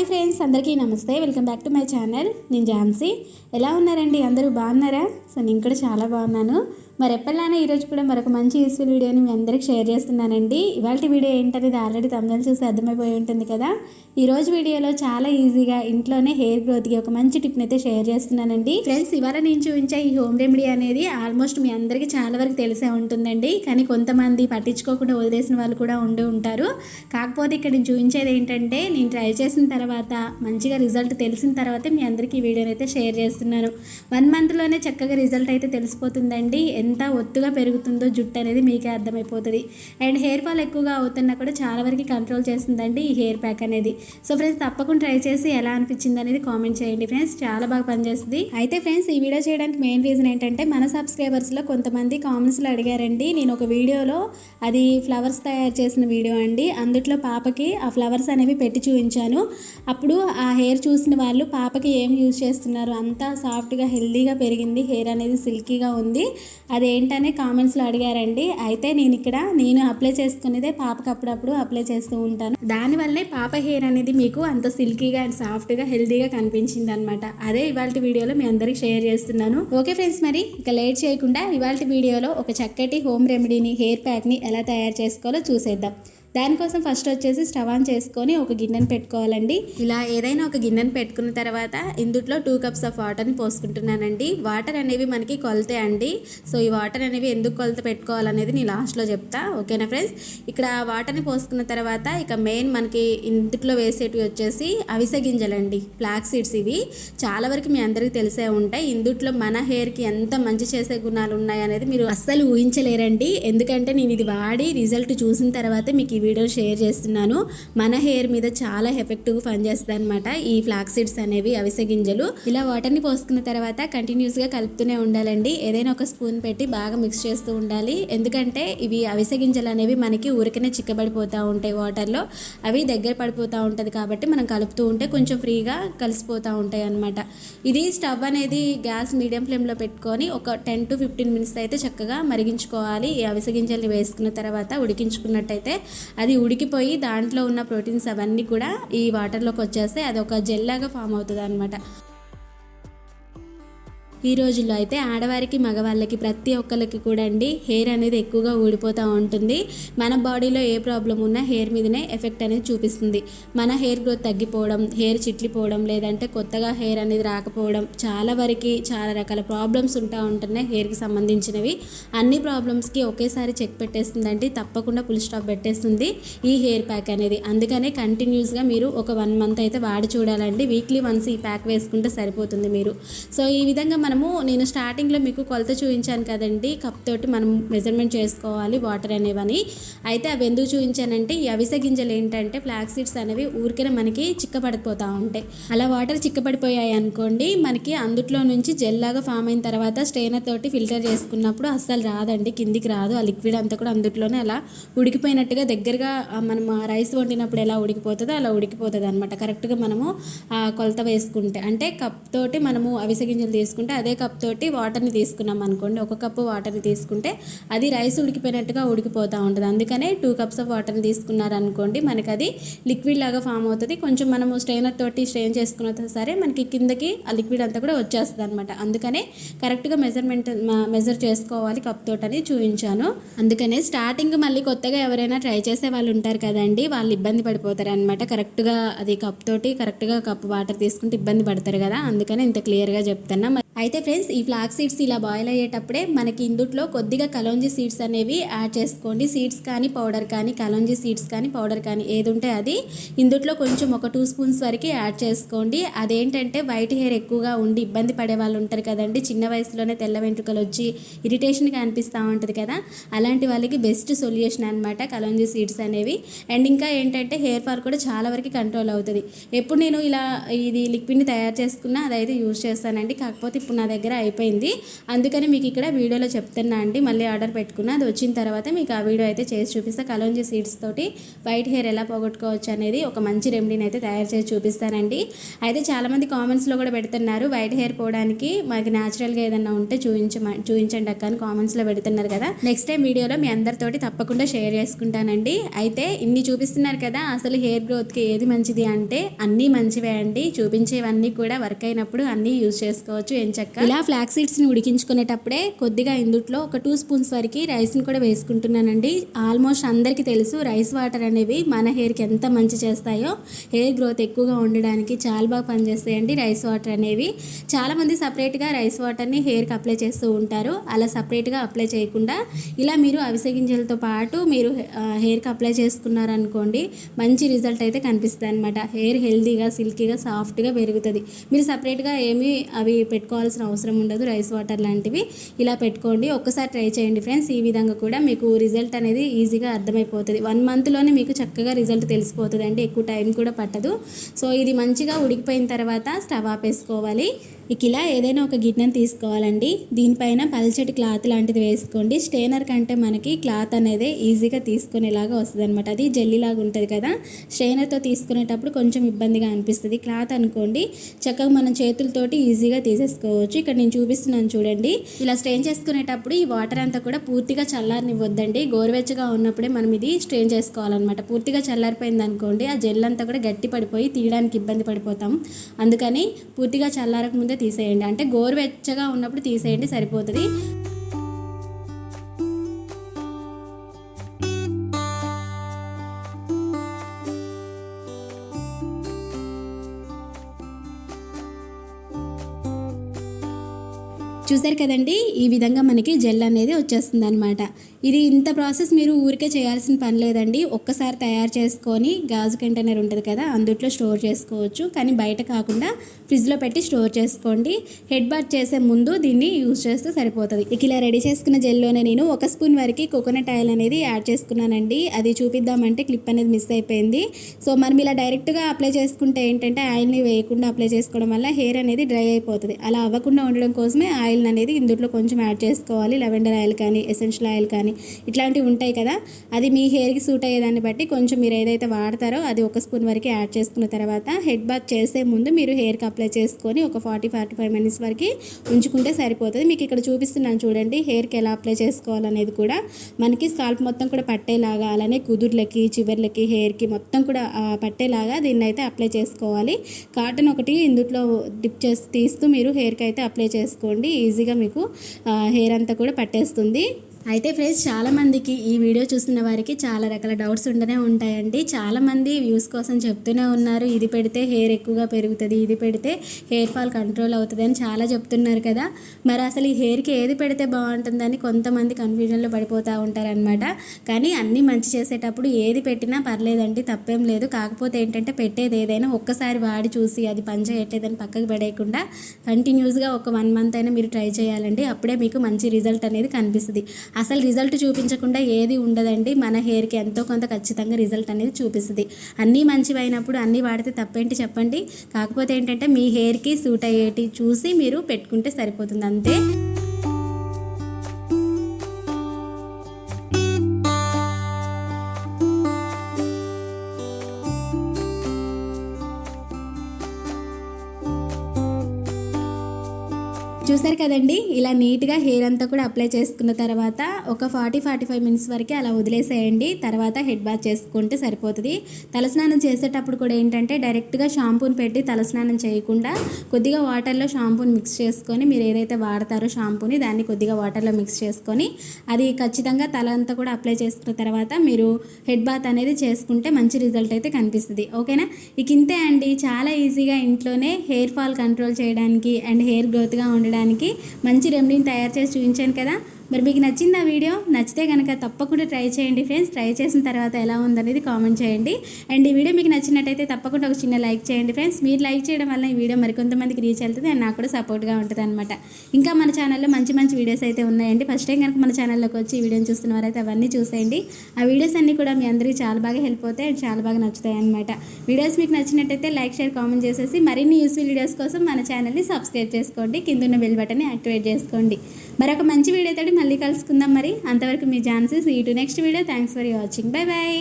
Hi friends అందరికీ నమస్తే. Welcome back to my channel. నేను ఝాన్సీ. ఎలా ఉన్నారండి? అందరూ బాగున్నారా? సో నేను కూడా చాలా బాగున్నాను. మరి ఎప్పటిలానే ఈరోజు కూడా మరొక మంచి యూస్ఫుల్ వీడియోని మీ అందరికి షేర్ చేస్తున్నానండి. ఇవాళ వీడియో ఏంటనేది ఆల్రెడీ తమిళ చూసి అర్థమైపోయి ఉంటుంది కదా. ఈరోజు వీడియోలో చాలా ఈజీగా ఇంట్లోనే హెయిర్ గ్రోత్కి ఒక మంచి టిప్ని అయితే షేర్ చేస్తున్నానండి. ఫ్రెండ్స్ ఇవాళ నేను చూపించే ఈ హోమ్ రెమెడీ అనేది ఆల్మోస్ట్ మీ అందరికీ చాలా వరకు తెలిసే ఉంటుందండి. కానీ కొంతమంది పట్టించుకోకుండా వదిలేసిన వాళ్ళు కూడా ఉండి ఉంటారు. కాకపోతే ఇక్కడ నేను చూపించేది ఏంటంటే నేను ట్రై చేసిన తర్వాత మంచిగా రిజల్ట్ తెలిసిన తర్వాత మీ అందరికీ ఈ వీడియోని అయితే షేర్ చేస్తున్నాను వన్ మంత్లోనే చక్కగా రిజల్ట్ అయితే తెలిసిపోతుందండి. ఎంత ఒత్తుగా పెరుగుతుందో జుట్టు అనేది మీకే అర్థమైపోతుంది. అండ్ హెయిర్ ఫాల్ ఎక్కువగా అవుతున్నా కూడా చాలా వరకు కంట్రోల్ చేస్తుందండి ఈ హెయిర్ ప్యాక్ అనేది. సో ఫ్రెండ్స్ తప్పకుండా ట్రై చేసి ఎలా అనిపించింది అనేది కామెంట్ చేయండి ఫ్రెండ్స్. చాలా బాగా పనిచేస్తుంది. అయితే ఫ్రెండ్స్ ఈ వీడియో చేయడానికి మెయిన్ రీజన్ ఏంటంటే మన సబ్స్క్రైబర్స్లో కొంతమంది కామెంట్స్లో అడిగారండి. నేను ఒక వీడియోలో అది ఫ్లవర్స్ తయారు చేసిన వీడియో అండి. అందుట్లో పాపకి ఆ ఫ్లవర్స్ అనేవి పెట్టి చూపించాను. అప్పుడు ఆ హెయిర్ చూసిన వాళ్ళు పాపకి ఏం యూజ్ చేస్తున్నారు? అంతా సాఫ్ట్గా హెల్దీగా పెరిగింది. హెయిర్ అనేది సిల్కీగా ఉంది. అదేంటనే కామెంట్స్లో అడిగారండి. అయితే నేను ఇక్కడ నేను అప్లై చేసుకునేదే పాపకి అప్పుడప్పుడు అప్లై చేస్తూ ఉంటాను. దానివల్లే పాప హెయిర్ అనేది మీకు అంత సిల్కీగా అండ్ సాఫ్ట్గా హెల్దీగా కనిపించింది అనమాట అదే ఇవాళ వీడియోలో మీ అందరికి షేర్ చేస్తున్నాను. ఓకే ఫ్రెండ్స్ మరి ఇక లేట్ చేయకుండా ఇవాళ వీడియోలో ఒక చక్కటి హోమ్ రెమెడీని హెయిర్ ప్యాక్ని ఎలా తయారు చేసుకోవాలో చూసేద్దాం. దానికోసం ఫస్ట్ వచ్చేసి స్టవ్ ఆన్ చేసుకొని ఒక గిన్నెను పెట్టుకోవాలండి. ఇలా ఏదైనా ఒక గిన్నెను పెట్టుకున్న తర్వాత ఇందుట్లో టూ కప్స్ ఆఫ్ వాటర్ని పోసుకుంటున్నానండి. వాటర్ అనేవి మనకి కొలతే అండి సో ఈ వాటర్ అనేవి ఎందుకు కొలత పెట్టుకోవాలనేది నేను లాస్ట్లో చెప్తా. ఓకేనా ఫ్రెండ్స్? ఇక్కడ వాటర్ని పోసుకున్న తర్వాత ఇక మెయిన్ మనకి ఇందుట్లో వేసేటివి వచ్చేసి అవిసె గింజలండి. ఫ్లాక్ సీడ్స్ ఇవి. చాలా వరకు మీ అందరికీ తెలిసే ఉంటాయి. ఇందుట్లో మన హెయిర్కి ఎంత మంచి చేసే గుణాలు ఉన్నాయి అనేది మీరు అస్సలు ఊహించలేరండి. ఎందుకంటే నేను ఇది వాడి రిజల్ట్ చూసిన తర్వాత మీకు వీడియో షేర్ చేస్తున్నాను. మన హెయిర్ మీద చాలా ఎఫెక్టివ్గా పనిచేస్తుంది అనమాట ఈ ఫ్లాక్ సీడ్స్ అనేవి అవిసె గింజలు. ఇలా వాటర్ని పోసుకున్న తర్వాత కంటిన్యూస్గా కలుపుతూనే ఉండాలండి. ఏదైనా ఒక స్పూన్ పెట్టి బాగా మిక్స్ చేస్తూ ఉండాలి. ఎందుకంటే ఇవి అవిసె గింజలు అనేవి మనకి ఊరికనే చిక్కబడిపోతూ ఉంటాయి వాటర్లో. అవి దగ్గర పడిపోతూ ఉంటుంది కాబట్టి మనం కలుపుతూ ఉంటే కొంచెం ఫ్రీగా కలిసిపోతూ ఉంటాయి అనమాట ఇది స్టవ్ అనేది గ్యాస్ మీడియం ఫ్లేమ్లో పెట్టుకొని ఒక టెన్ టు ఫిఫ్టీన్ మినిట్స్ అయితే చక్కగా మరిగించుకోవాలి. ఈ అవిసె గింజల్ని వేసుకున్న తర్వాత ఉడికించుకున్నట్టయితే అది ఉడికిపోయి దాంట్లో ఉన్న ప్రోటీన్స్ అవన్నీ కూడా ఈ వాటర్లోకి వచ్చేస్తే అది ఒక జెల్ లాగా ఫామ్ అవుతుంది అనమాట ఈ రోజుల్లో అయితే ఆడవారికి మగవాళ్ళకి ప్రతి ఒక్కరికి కూడా అండి హెయిర్ అనేది ఎక్కువగా ఊడిపోతూ ఉంటుంది. మన బాడీలో ఏ ప్రాబ్లం ఉన్నా హెయిర్ మీదనే ఎఫెక్ట్ అనేది చూపిస్తుంది. మన హెయిర్ గ్రోత్ తగ్గిపోవడం హెయిర్ చిట్లిపోవడం లేదంటే కొత్తగా హెయిర్ అనేది రాకపోవడం చాలా వరకు చాలా రకాల ప్రాబ్లమ్స్ ఉంటా ఉంటున్నాయి హెయిర్కి సంబంధించినవి. అన్ని ప్రాబ్లమ్స్కి ఒకేసారి చెక్ పెట్టేస్తుందండి తప్పకుండా ఫుల్ స్టాప్ పెట్టేస్తుంది ఈ హెయిర్ ప్యాక్ అనేది. అందుకనే కంటిన్యూస్గా మీరు ఒక వన్ మంత్ అయితే వాడి చూడాలండి వీక్లీ వన్స్ ఈ ప్యాక్ వేసుకుంటే సరిపోతుంది మీరు. సో ఈ విధంగా మనము నేను స్టార్టింగ్లో మీకు కొలత చూపించాను కదండి. కప్ తోటి మనం మెజర్మెంట్ చేసుకోవాలి వాటర్ అనేవని. అయితే అవి ఎందుకు చూపించానంటే ఈ అవిసె గింజలు ఏంటంటే ఫ్లాక్ సీడ్స్ అనేవి ఊరికనే మనకి చిక్కపడిపోతూ ఉంటాయి. అలా వాటర్ చిక్కపడిపోయాయి అనుకోండి మనకి అందుట్లో నుంచి జెల్ లాగా ఫామ్ అయిన తర్వాత స్ట్రెయినర్ తోటి ఫిల్టర్ చేసుకున్నప్పుడు అస్సలు రాదండి కిందికి రాదు. ఆ లిక్విడ్ అంతా కూడా అందుట్లోనే అలా ఉడికిపోయినట్టుగా దగ్గరగా మనం రైస్ వండినప్పుడు ఎలా ఉడికిపోతుందో అలా ఉడికిపోతుంది అనమాట కరెక్ట్గా మనము కొలత వేసుకుంటే అంటే కప్ తోటి మనము అవిసె గింజలు తీసుకుంటే అదే కప్ తోటి వాటర్ని తీసుకున్నాం అనుకోండి. ఒక కప్పు వాటర్ని తీసుకుంటే అది రైస్ ఉడికిపోయినట్టుగా ఉడికిపోతూ ఉంటుంది. అందుకనే టూ కప్స్ ఆఫ్ వాటర్ని తీసుకున్నారనుకోండి మనకి అది లిక్విడ్ లాగా ఫామ్ అవుతుంది. కొంచెం మనము స్ట్రెయినర్ తోటి స్ట్రెయిన్ చేసుకున్న సరే మనకి కిందకి ఆ లిక్విడ్ అంతా కూడా వచ్చేస్తుంది అనమాట అందుకనే కరెక్ట్గా మెజర్మెంట్ మెజర్ చేసుకోవాలి కప్ తోటని చూపించాను అందుకనే స్టార్టింగ్ మళ్ళీ కొత్తగా ఎవరైనా ట్రై చేసే వాళ్ళు ఉంటారు కదండి వాళ్ళు ఇబ్బంది పడిపోతారు అనమాట కరెక్ట్గా అది కప్ తోటి కరెక్ట్గా కప్ వాటర్ తీసుకుంటే ఇబ్బంది పడతారు కదా. అందుకనే ఇంత క్లియర్గా చెప్తున్నా. అయితే ఫ్రెండ్స్ ఈ ఫ్లాక్ సీడ్స్ ఇలా బాయిల్ అయ్యేటప్పుడే మనకి ఇందుట్లో కొద్దిగా కలోంజీ సీడ్స్ అనేవి యాడ్ చేసుకోండి. సీడ్స్ కానీ పౌడర్ కానీ కలోంజీ సీడ్స్ కానీ పౌడర్ కానీ ఏది ఉంటే అది ఇందుట్లో కొంచెం ఒక టూ స్పూన్స్ వరకు యాడ్ చేసుకోండి. అదేంటంటే వైట్ హెయిర్ ఎక్కువగా ఉండి ఇబ్బంది పడే వాళ్ళు ఉంటారు కదండి. చిన్న వయసులోనే తెల్ల వెంట్రుకలు వచ్చి ఇరిటేషన్గా అనిపిస్తూ ఉంటుంది కదా. అలాంటి వాళ్ళకి బెస్ట్ సొల్యూషన్ అనమాట కలోంజీ సీడ్స్ అనేవి. అండ్ ఇంకా ఏంటంటే హెయిర్ ఫాల్ కూడా చాలా వరకు కంట్రోల్ అవుతుంది. ఎప్పుడు నేను ఇలా ఇది లిక్విడ్ని తయారు చేసుకున్నా అదైతే యూజ్ చేస్తానండి. కాకపోతే ఇప్పుడు నా దగ్గర అయిపోయింది. అందుకని మీకు ఇక్కడ వీడియోలో చెప్తున్నా అండి. మళ్ళీ ఆర్డర్ పెట్టుకున్నా అది వచ్చిన తర్వాత మీకు ఆ వీడియో అయితే చేసి చూపిస్తా. కలోంజీ సీడ్స్ తోటి వైట్ హెయిర్ ఎలా పోగొట్టుకోవచ్చు అనేది ఒక మంచి రెమెడీని అయితే తయారు చేసి చూపిస్తానండి. అయితే చాలామంది కామెంట్స్లో కూడా పెడుతున్నారు వైట్ హెయిర్ పోవడానికి మాకు న్యాచురల్గా ఏదైనా ఉంటే చూపించ చూపించండి అక్క అని కామెంట్స్లో పెడుతున్నారు కదా. నెక్స్ట్ టైం వీడియోలో మీ అందరితోటి తప్పకుండా షేర్ చేసుకుంటానండి. అయితే ఇన్ని చూపిస్తున్నారు కదా అసలు హెయిర్ గ్రోత్కి ఏది మంచిది అంటే అన్నీ మంచివే అండి. చూపించేవన్నీ కూడా వర్క్ అయినప్పుడు అన్నీ యూజ్ చేసుకోవచ్చు. ఏం చక్క ఇలా ఫ్లాక్ సీడ్స్ని ఉడికించుకునేటప్పుడే కొద్దిగా ఇందుట్లో ఒక టూ స్పూన్స్ వరకు రైస్ని కూడా వేసుకుంటున్నానండి. ఆల్మోస్ట్ అందరికీ తెలుసు రైస్ వాటర్ అనేవి మన హెయిర్కి ఎంత మంచి చేస్తాయో. హెయిర్ గ్రోత్ ఎక్కువగా ఉండడానికి చాలా బాగా పనిచేస్తాయండి రైస్ వాటర్ అనేవి. చాలామంది సపరేట్గా రైస్ వాటర్ని హెయిర్కి అప్లై చేస్తూ ఉంటారు. అలా సపరేట్గా అప్లై చేయకుండా ఇలా మీరు అవిసె గింజలతో పాటు మీరు హెయిర్కి అప్లై చేసుకున్నారనుకోండి మంచి రిజల్ట్ అయితే కనిపిస్తుంది అనమాట హెయిర్ హెల్దీగా సిల్కీగా సాఫ్ట్గా పెరుగుతుంది. మీరు సపరేట్గా ఏమీ అవి పెట్టుకోవాల్సిన అవసరం ఉండదు రైస్ వాటర్ లాంటివి. ఇలా పెట్టుకోండి. ఒక్కసారి ట్రై చేయండి ఫ్రెండ్స్. ఈ విధంగా కూడా మీకు రిజల్ట్ అనేది ఈజీగా అర్థమైపోతుంది. వన్ మంత్లోనే మీకు చక్కగా రిజల్ట్ తెలిసిపోతుంది అండి ఎక్కువ టైం కూడా పట్టదు. సో ఇది మంచిగా ఉడికిపోయిన తర్వాత స్టవ్ ఆపేసుకోవాలి. ఇక ఇలా ఏదైనా ఒక గిన్నెను తీసుకోవాలండి. దీనిపైన పల్చటి క్లాత్ లాంటిది వేసుకోండి. స్టెయినర్ కంటే మనకి క్లాత్ అనేది ఈజీగా తీసుకునేలాగా వస్తుంది అనమాట అది జెల్లీలాగా ఉంటుంది కదా. స్టెయినర్తో తీసుకునేటప్పుడు కొంచెం ఇబ్బందిగా అనిపిస్తుంది. క్లాత్ అనుకోండి చక్కగా మనం చేతులతోటి ఈజీగా తీసేసుకోవచ్చు. ఇక్కడ నేను చూపిస్తున్నాను చూడండి. ఇలా స్ట్రెయిన్ చేసుకునేటప్పుడు ఈ వాటర్ అంతా కూడా పూర్తిగా చల్లారనివ్వద్దండి. గోరువెచ్చగా ఉన్నప్పుడే మనం ఇది స్ట్రెయిన్ చేసుకోవాలన్నమాట. పూర్తిగా చల్లారిపోయింది అనుకోండి ఆ జెల్ అంతా కూడా గట్టి పడిపోయి తీయడానికి ఇబ్బంది పడిపోతాం. అందుకని పూర్తిగా చల్లారక ముందే తీసేయండి. అంటే గోరువెచ్చగా ఉన్నప్పుడు తీసేయండి సరిపోతుంది. చూసారు కదండి? ఈ విధంగా మనకి జెల్ అనేది వచ్చేస్తుంది అనమాట ఇది ఇంత ప్రాసెస్ మీరు ఊరికే చేయాల్సిన పని లేదండి. ఒక్కసారి తయారు చేసుకొని గాజు కంటైనర్ ఉంటుంది కదా అందుట్లో స్టోర్ చేసుకోవచ్చు. కానీ బయట కాకుండా ఫ్రిడ్జ్లో పెట్టి స్టోర్ చేసుకోండి. హెడ్ బాత్ చేసే ముందు దీన్ని యూజ్ చేస్తే సరిపోతుంది. ఇక ఇలా రెడీ చేసుకున్న జెల్లోనే నేను ఒక స్పూన్ వరకు కోకోనట్ ఆయిల్ అనేది యాడ్ చేసుకున్నానండి. అది చూపిద్దామంటే క్లిప్ అనేది మిస్ అయిపోయింది. సో మనం ఇలా డైరెక్ట్గా అప్లై చేసుకుంటే ఏంటంటే ఆయిల్ని వేయకుండా అప్లై చేసుకోవడం వల్ల హెయిర్ అనేది డ్రై అయిపోతుంది. అలా అవ్వకుండా ఉండడం కోసమే ఆయిల్ అనేది ఇందులో కొంచెం యాడ్ చేసుకోవాలి. లెవెండర్ ఆయిల్ కానీ ఎసెన్షియల్ ఆయిల్ కానీ ఇట్లాంటివి ఉంటాయి కదా అది మీ హెయిర్కి సూట్ అయ్యేదాన్ని బట్టి కొంచెం మీరు ఏదైతే వాడతారో అది ఒక స్పూన్ వరకు యాడ్ చేసుకున్న తర్వాత హెడ్ బాత్ చేసే ముందు మీరు హెయిర్కి అప్లై చేసుకొని ఒక ఫార్టీ ఫార్టీ ఫైవ్ మినిట్స్ వరకు ఉంచుకుంటే సరిపోతుంది. మీకు ఇక్కడ చూపిస్తున్నాను చూడండి హెయిర్కి ఎలా అప్లై చేసుకోవాలనేది కూడా. మనకి స్కాల్ప్ మొత్తం కూడా పట్టేలాగా అలానే కుదుర్లకి చివర్లకి హెయిర్కి మొత్తం కూడా పట్టేలాగా దీన్ని అయితే అప్లై చేసుకోవాలి. కాటన్ ఒకటి ఇందులో డిప్ చేసి తీస్తూ మీరు హెయిర్కి అయితే అప్లై చేసుకోండి. ఈజీగా మీకు హెయిర్ అంతా కూడా పట్టేస్తుంది. అయితే ఫ్రెండ్స్ చాలామందికి ఈ వీడియో చూస్తున్న వారికి చాలా రకాల డౌట్స్ ఉండనే ఉంటాయండి. చాలామంది వ్యూస్ కోసం చెప్తూనే ఉన్నారు. ఇది పెడితే హెయిర్ ఎక్కువగా పెరుగుతుంది ఇది పెడితే హెయిర్ ఫాల్ కంట్రోల్ అవుతుంది అని చాలా చెప్తున్నారు కదా. మరి అసలు ఈ హెయిర్కి ఏది పెడితే బాగుంటుందని కొంతమంది కన్ఫ్యూజన్లో పడిపోతూ ఉంటారనమాట కానీ అన్నీ మంచి చేసేటప్పుడు ఏది పెట్టినా పర్లేదండి తప్పేం లేదు. కాకపోతే ఏంటంటే పెట్టేది ఏదైనా ఒక్కసారి వాడి చూసి అది పని చేయట్లేదని పక్కకు పడేయకుండా కంటిన్యూస్గా ఒక వన్ మంత్ అయినా మీరు ట్రై చేయాలండి. అప్పుడే మీకు మంచి రిజల్ట్ అనేది కనిపిస్తుంది. అసలు రిజల్ట్ చూపించకుండా ఏది ఉండదండి. మన హెయిర్కి ఎంతో కొంత ఖచ్చితంగా రిజల్ట్ అనేది చూపిస్తుంది. అన్నీ మంచివైనప్పుడు అన్నీ వాడితే తప్పేంటి చెప్పండి? కాకపోతే ఏంటంటే మీ హెయిర్కి సూట్ అయ్యేటి చూసి మీరు పెట్టుకుంటే సరిపోతుంది. అంతే. చూసారు కదండి ఇలా నీట్గా హెయిర్ అంతా కూడా అప్లై చేసుకున్న తర్వాత ఒక ఫార్టీ ఫార్టీ ఫైవ్ మినిట్స్ వరకు అలా వదిలేసేయండి తర్వాత హెడ్ బాత్ చేసుకుంటే సరిపోతుంది. తలస్నానం చేసేటప్పుడు కూడా ఏంటంటే డైరెక్ట్గా షాంపూని పెట్టి తలస్నానం చేయకుండా కొద్దిగా వాటర్లో షాంపూని మిక్స్ చేసుకొని మీరు ఏదైతే వాడతారో షాంపూని దాన్ని కొద్దిగా వాటర్లో మిక్స్ చేసుకొని అది ఖచ్చితంగా తల అంతా కూడా అప్లై చేసుకున్న తర్వాత మీరు హెడ్ బాత్ అనేది చేసుకుంటే మంచి రిజల్ట్ అయితే కనిపిస్తుంది. ఓకేనా? ఇక ఇంతే అండి. చాలా ఈజీగా ఇంట్లోనే హెయిర్ ఫాల్ కంట్రోల్ చేయడానికి అండ్ హెయిర్ గ్రోత్గా ఉండడానికి మంచి రెమెడీని తయారు చేసి చూపించాను కదా. మరి మీకు నచ్చింది ఆ వీడియో నచ్చితే కనుక తప్పకుండా ట్రై చేయండి ఫ్రెండ్స్. ట్రై చేసిన తర్వాత ఎలా ఉందనేది కామెంట్ చేయండి. అండ్ ఈ వీడియో మీకు నచ్చినట్టయితే తప్పకుండా ఒక చిన్న లైక్ చేయండి ఫ్రెండ్స్. మీరు లైక్ చేయడం వల్ల ఈ వీడియో మరికొంతమందికి రీచ్ అవుతుంది అండ్ నాకు కూడా సపోర్ట్గా ఉంటుంది అనమాట ఇంకా మన ఛానల్లో మంచి మంచి వీడియోస్ అయితే ఉన్నాయండి. ఫస్ట్ టైం కనుక మన ఛానల్లోకి వచ్చి ఈ వీడియోని చూస్తున్న వారైతే అవన్నీ చూసేయండి. ఆ వీడియోస్ అన్నీ కూడా మీ అందరికీ చాలా బాగా హెల్ప్ అవుతాయి అండ్ చాలా బాగా నచ్చుతాయి అనమాట వీడియోస్ మీకు నచ్చినట్టయితే లైక్ షేర్ కామెంట్ చేసేసి మరిన్ని యూస్ఫుల్ వీడియోస్ కోసం మన ఛానల్ని సబ్స్క్రైబ్ చేసుకోండి. కింద ఉన్న బెల్ బటన్ని యాక్టివేట్ చేసుకోండి. మరొక మంచి వీడియో మళ్ళీ కలుసుకుందాం మరి. అంతవరకు మీ ఛాన్సెస్ ఈ to next video thanks for watching bye bye